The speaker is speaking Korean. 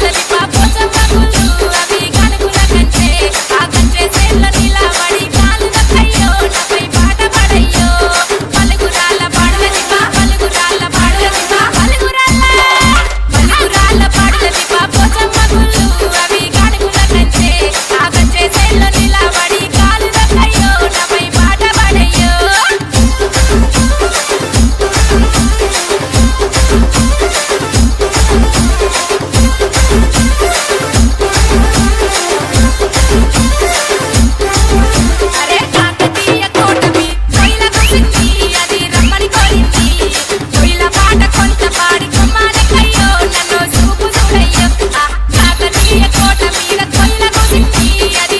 날